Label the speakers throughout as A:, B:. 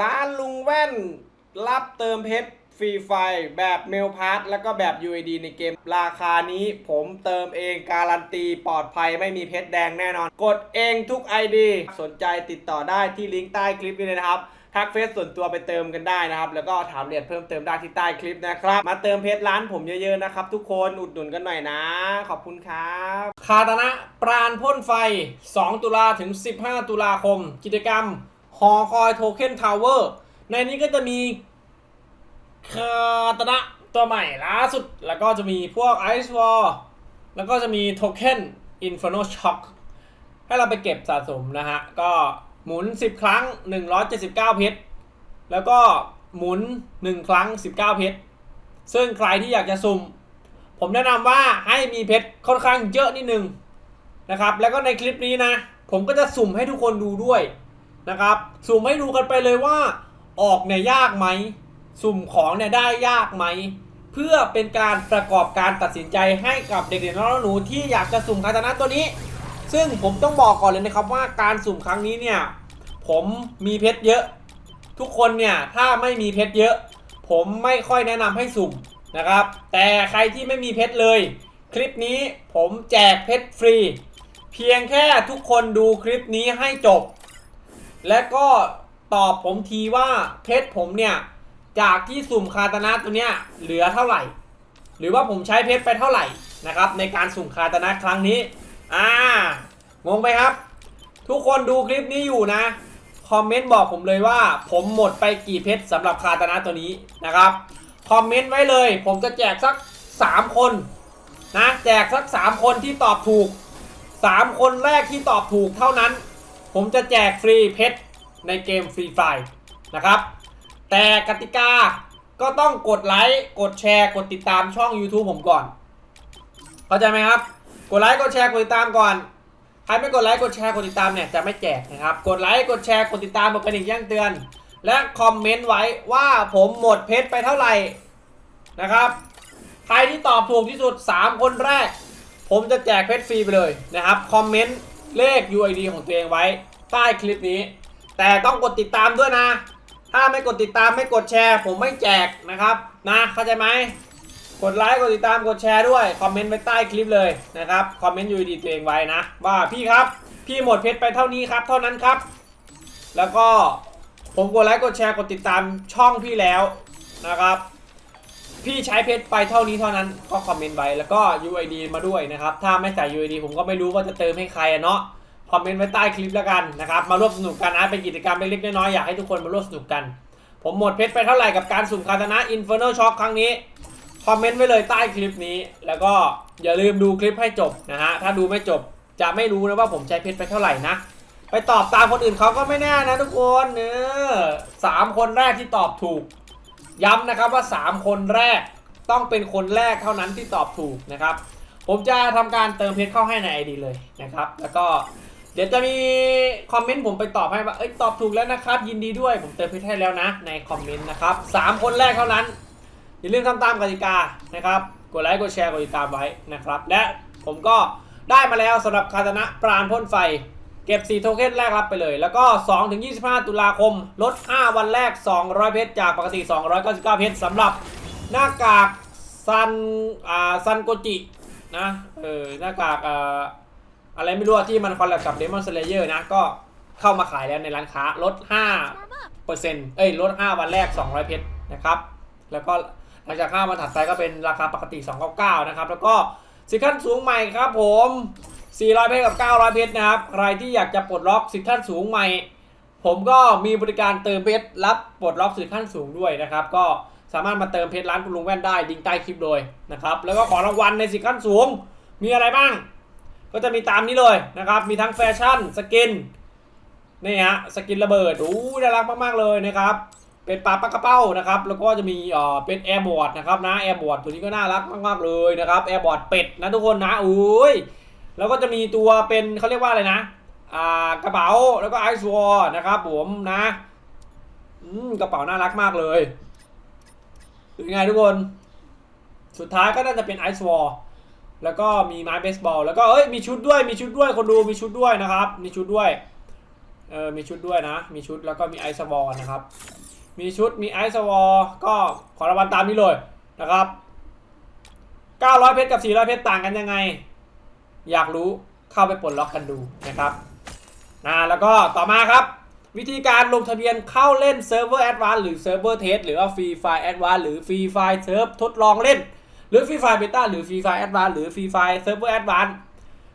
A: ร้านลุงแว่น รับเติมเพชรฟรีไฟแบบเมลพาร์ทแล้วก็แบบ UID ในเกม ราคานี้ผมเติมเองการันตีปลอดภัยไม่มีเพชรแดงแน่นอน กดเองทุก ID สนใจติดต่อได้ที่ลิงก์ใต้คลิปนี้เลยนะครับ ทักเฟซส่วนตัวไปเติมกันได้นะครับ แล้วก็ถามเรียนเพิ่มเติมได้ที่ใต้คลิปนะครับ มาเติมเพชรร้านผมเยอะๆนะครับ ทุกคนอุดหนุนกันหน่อยนะ ขอบคุณครับคาตนะปราณพ่นไฟ 2 ตุลาถึง 15 ตุลาคม กิจกรรม หอคอยโทเค็นทาวเวอร์ในนี้ก็จะมีคาตนะตัวใหม่ล่าสุด แล้วก็จะมีพวกไอซ์วอลแล้วก็จะมีโทเค็นอินฟ r โนช็อคให้เราไปเก็บสะสมนะฮะ ก็หมุน 10 ครั้ง 179 เพชร แล้วก็หมุน 1 ครั้ง 19 เพชร ซึ่งใครที่อยากจะสุ่ม ผมแนะนำว่าให้มีเพชรค่อนข้างเยอะนิดนึงนะครับ แล้วก็ในคลิปนี้นะ ผมก็จะสุ่มให้ทุกคนดูด้วย นะครับ สุ่มให้ดูกันไปเลยว่า ออกเนี่ยยากไหม สุ่มของเนี่ยได้ยากไหม เพื่อเป็นการประกอบการตัดสินใจให้กับเด็กๆน้องๆหนูที่อยากจะสุ่มคาตานะตัวนี้ ซึ่งผมต้องบอกก่อนเลยนะครับว่าการสุ่มครั้งนี้เนี่ย ผมมีเพชรเยอะ ทุกคนเนี่ยถ้าไม่มีเพชรเยอะ ผมไม่ค่อยแนะนำให้สุ่มนะครับ แต่ใครที่ไม่มีเพชรเลย คลิปนี้ผมแจกเพชรฟรี เพียงแค่ทุกคนดูคลิปนี้ให้จบ และก็ตอบผมทีว่าเพชรผมเนี่ยจากที่สุ่มคาตานะตัวเนี้ยเหลือเท่าไหร่ หรือว่าผมใช้เพชรไปเท่าไหร่นะครับ ในการสุ่มคาตานะครั้งนี้อ่างงไหมครับ ทุกคนดูคลิปนี้อยู่นะคอมเมนต์บอกผมเลยว่า ผมหมดไปกี่เพชรสำหรับคาตานะตัวนี้นะครับคอมเมนต์ไว้เลย ผมจะแจกสัก 3 คนนะแจกสัก 3 คนที่ตอบถูก 3 คนแรกที่ตอบถูกเท่านั้น ผมจะแจกฟรีเพชรในเกมฟรีไฟนะครับ แต่กติกาก็ต้องกดไลค์ กดแชร์ กดติดตามช่อง YouTube ผมก่อน เข้าใจไหมครับ กดไลค์ กดแชร์ กดติดตามก่อน ใครไม่กดไลค์ กดแชร์ กดติดตามเนี่ยจะไม่แจกนะครับ กดไลค์ กดแชร์ กดติดตามกดกระดิ่งแจ้งเตือน และคอมเมนต์ไว้ว่าผมหมดเพชรไปเท่าไหร่นะครับ ใครที่ตอบถูกที่สุด 3 คนแรก ผมจะแจกเพชรฟรีไปเลยนะครับ คอมเมนต์ เลข UID ของตัวเองไว้ ใต้คลิปนี้ แต่ต้องกดติดตามด้วยนะ ถ้าไม่กดติดตามไม่กดแชร์ ผมไม่แจกนะครับนะเข้าใจไหมกดไลค์กดติดตามกดแชร์ด้วยคอมเมนต์ไว้ใต้คลิปเลยนะครับคอมเมนต์ UID ตัวเองไว้นะว่าพี่ครับ พี่หมดเพชรไปเท่านี้ครับ เท่านั้นครับ แล้วก็ผมกดไลค์กดแชร์กดติดตามช่องพี่แล้วนะครับ พี่ใช้เพชรไปเท่านี้เท่านั้นก็คอมเมนต์ไว้แล้วก็ UID มาด้วยนะครับ ถ้าไม่ใส่ UID ผมก็ไม่รู้ว่าจะเติมให้ใครอะเนาะคอมเมนต์ไว้ใต้คลิปแล้วกันนะครับมาร่วมสนุกกันนะเป็นกิจกรรมเล็กๆน้อยๆอยากให้ทุกคนมาร่วมสนุกกัน ผมหมดเพชรไปเท่าไหร่กับการสุ่มคาตานะ Inferno Shock ครั้งนี้คอมเมนต์ไว้เลยใต้คลิปนี้ แล้วก็อย่าลืมดูคลิปให้จบนะฮะถ้าดูไม่จบจะไม่รู้นะว่าผมใช้เพชรไปเท่าไหร่นะไปตอบตามคนอื่นเขาก็ไม่แน่นะทุกคนเนอสามคนแรกที่ตอบถูก ย้ำนะครับว่า 3 คนแรกต้องเป็นคนแรกเท่านั้นที่ตอบถูกนะครับ ผมจะทำการเติมเพชรเข้าให้ใน ID เลยนะครับ แล้วก็เดี๋ยวจะมีคอมเมนต์ผมไปตอบให้ว่าเอ้ยตอบถูกแล้วนะครับ ยินดีด้วยผมเติมเพชรให้แล้วนะ ในคอมเมนต์นะครับสามคนแรกเท่านั้น อย่าลืมทำตามกติกานะครับกดไลค์กดแชร์กดติดตามไว้นะครับ และผมก็ได้มาแล้วสำหรับคาตนะปราณพ่นไฟ เก็บ 4 โทเค็นแรกรับไปเลย แล้วก็ 2-25 ตุลาคม ลด 5 วันแรก 200 เพชร จากปกติ 299 เพชรสำหรับหน้ากากซัน อ่า ซันโกจิ นะ เออ หน้ากาก อ่า อะไรไม่รู้ที่มันคอลแลบกับ Demon Slayer นะ ก็เข้ามาขายแล้วในร้านค้า ลด 5 เปอร์เซ็นต์ เอ้ย ลด 5 วันแรก 200 เพชร นะครับ แล้วก็หลังจาก 5 วันถัดไปก็เป็นราคาปกติ 299 นะครับ แล้วก็สิขั้นสูงใหม่ครับผม 400 เพชรกับ 900 เพชรนะครับ ใครที่อยากจะปลดล็อกสิทธิ์ขั้นสูงใหม่ ผมก็มีบริการเติมเพชรรับปลดล็อกสิทธิ์ขั้นสูงด้วยนะครับ ก็สามารถมาเติมเพชรร้านคุณลุงแว่นได้ดิงใต้คลิปเลยนะครับ แล้วก็ของรางวัลในสิทธิ์ขั้นสูง มีอะไรบ้าง ก็จะมีตามนี้เลยนะครับ มีทั้งแฟชั่นสกินนี่ฮะสกินระเบิดโอ้น่ารักมากๆเลยนะครับเป็นปลาปลากระเป้านะครับ แล้วก็จะมีเอ่อเป็นแอร์บอร์ดนะครับนะแอร์บอร์ดตัวนี้ก็น่ารักมากๆเลยนะครับแอร์บอร์ดเป็ดนะทุกคนนะอุ้ย แล้วก็จะมีตัวเป็นเขาเรียกว่าอะไรนะ อ่ากระเป๋าแล้วก็ไอซ์วอร์นะครับผมนะอืมกระเป๋าน่ารักมากเลยเป็นไงทุกคน สุดท้ายก็น่าจะเป็นไอซ์วอร์แล้วก็มีไม้เบสบอลแล้วก็เอ้ยมีชุดด้วยมีชุดด้วยคนดูมีชุดด้วยนะครับ มีชุดด้วยเออมีชุดด้วยนะ มีชุดแล้วก็มีไอซ์บอลนะครับ มีชุดมีไอซ์วอลก็ขอรางวัลตามนี้เลยนะครับ900เพชรกับ400เพชรต่างกันยังไง อยากรู้เข้าไปปลดล็อกกันดูนะครับนะแล้วก็ต่อมาครับ วิธีการลงทะเบียนเข้าเล่นเซิร์ฟเวอร์แอดวานหรือเซิร์ฟเวอร์เทสหรือว่าฟรีไฟแอดวานหรือฟรีไฟเซิร์ฟทดลองเล่น หรือฟรีไฟเบต้าหรือฟรีไฟแอดวานหรือฟรีไฟเซิร์ฟเวอร์แอดวาน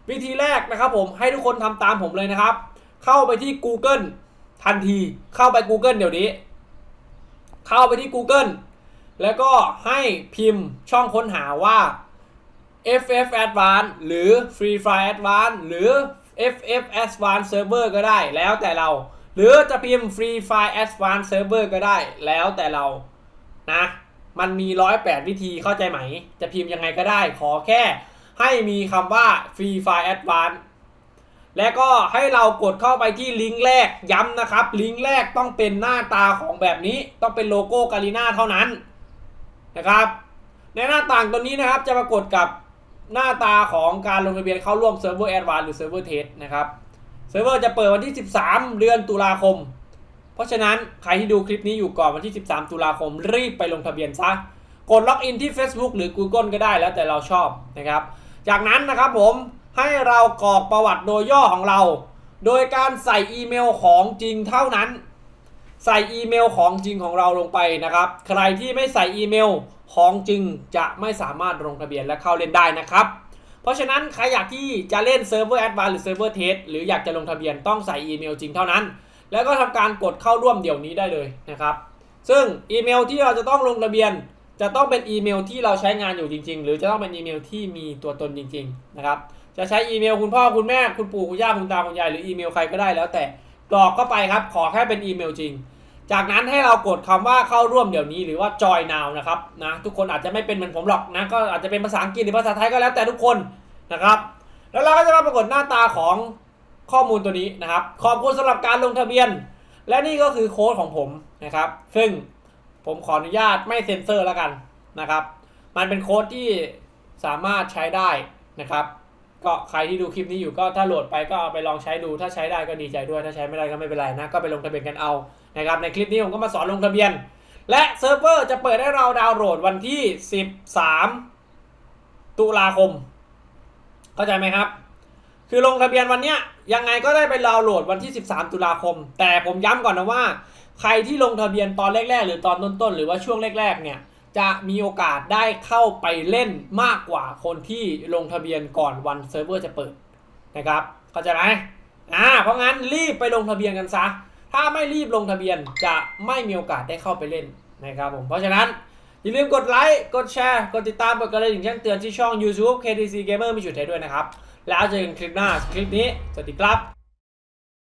A: วิธีแรกนะครับผมให้ทุกคนทำตามผมเลยนะครับ เข้าไปที่ Google ทันทีเข้าไป Google เดี๋ยวนี้ เข้าไปที่ Google แล้วก็ให้พิมพ์ช่องค้นหาว่า FF Advance หรือ Free Fire Advance หรือ FF Advance Server ก็ได้แล้วแต่เรา หรือจะพิมพ์ Free Fire Advance Server ก็ได้แล้วแต่เรานะมันมี108วิธีเข้าใจไหม จะพิมพ์ยังไงก็ได้ ขอแค่ให้มีคำว่า Free Fire Advance และก็ให้เรากดเข้าไปที่ลิงก์แรกย้ำนะครับ ลิงก์แรกต้องเป็นหน้าตาของแบบนี้ต้องเป็นโลโก้กาลิน่าเท่านั้นนะครับ ในหน้าต่างตัวนี้นะครับจะปรากฏกับ หน้าตาของการลงทะเบียนเข้าร่วมเซิร์ฟเวอร์แอดวานหรือเซิร์ฟเวอร์เทสนะครับเซิร์ฟเวอร์จะเปิดวันที่ 13 เดือนตุลาคม เพราะฉะนั้นใครที่ดูคลิปนี้อยู่ก่อนวันที่ 13 ตุลาคมรีบไปลงทะเบียนซะกดล็อกอินที่ Facebook หรือ Google ก็ได้แล้วแต่เราชอบนะครับ จากนั้นนะครับผมให้เรากรอกประวัติโดยย่อของเรา โดยการใส่อีเมลของจริงเท่านั้น ใส่อีเมลของจริงของเราลงไปนะครับ ใครที่ไม่ใส่อีเมลของจริงจะไม่สามารถลงทะเบียนและเข้าเล่นได้นะครับ เพราะฉะนั้นใครอยากที่จะเล่นเซิร์ฟเวอร์แอดวานหรือเซิร์ฟเวอร์เทสหรืออยากจะลงทะเบียนต้องใส่อีเมลจริงเท่านั้น แล้วก็ทำการกดเข้าร่วมเดี๋ยวนี้ได้เลยนะครับ ซึ่งอีเมลที่เราจะต้องลงทะเบียน จะต้องเป็นอีเมลที่เราใช้งานอยู่จริง ๆ หรือจะต้องเป็นอีเมลที่มีตัวตนจริง ๆ นะครับ จะใช้อีเมลคุณพ่อคุณแม่คุณปู่คุณย่าคุณตาคุณยายหรืออีเมลใครก็ได้แล้วแต่ กรอกเข้าไปครับ ขอแค่เป็นอีเมลจริง จากนั้นให้เรากดคำว่าเข้าร่วมเดี๋ยวนี้หรือว่า join now นะครับนะทุกคนอาจจะไม่เป็นเหมือนผมหรอกนะก็อาจจะเป็นภาษาอังกฤษหรือภาษาไทยก็แล้วแต่ทุกคนนะครับ แล้วเราก็จะมาปรากฏหน้าตาของข้อมูลตัวนี้นะครับ ขอบคุณสำหรับการลงทะเบียน และนี่ก็คือโค้ดของผมนะครับ ซึ่งผมขออนุญาตไม่เซ็นเซอร์แล้วกันนะครับ มันเป็นโค้ดที่สามารถใช้ได้นะครับ ก็ใครที่ดูคลิปนี้อยู่ก็ถ้าโหลดไปก็เอาไปลองใช้ดู ถ้าใช้ได้ก็ดีใจด้วย ถ้าใช้ไม่ได้ก็ไม่เป็นไรนะ ก็ไปลงทะเบียนกันเอา นะครับ ในคลิปนี้ผมก็มาสอนลงทะเบียน และเซิร์ฟเวอร์จะเปิดให้เราดาวน์โหลดวันที่ 13 ตุลาคม เข้าใจไหมครับ คือลงทะเบียนวันเนี้ยยังไงก็ได้ไปดาวน์โหลดวันที่ 13 ตุลาคม แต่ผมย้ำก่อนนะว่า ใครที่ลงทะเบียนตอนแรกๆ หรือตอนต้นๆ หรือว่าช่วงแรกๆ เนี่ย จะมีโอกาสได้เข้าไปเล่นมากกว่าคนที่ลงทะเบียนก่อนวันเซิร์ฟเวอร์จะเปิดนะครับเข้าใจไหมอ่าเพราะงั้นรีบไปลงทะเบียนกันซะ ถ้าไม่รีบลงทะเบียนจะไม่มีโอกาสได้เข้าไปเล่นนะครับผมเพราะฉะนั้นอย่าลืมกดไลค์กดแชร์กดติดตามกดกระดิ่งแจ้งเตือนที่ช่อง YouTube KTC Gamer มีจุดไทยด้วยนะครับ แล้วเจอกันคลิปหน้าคลิปนี้ สวัสดีครับ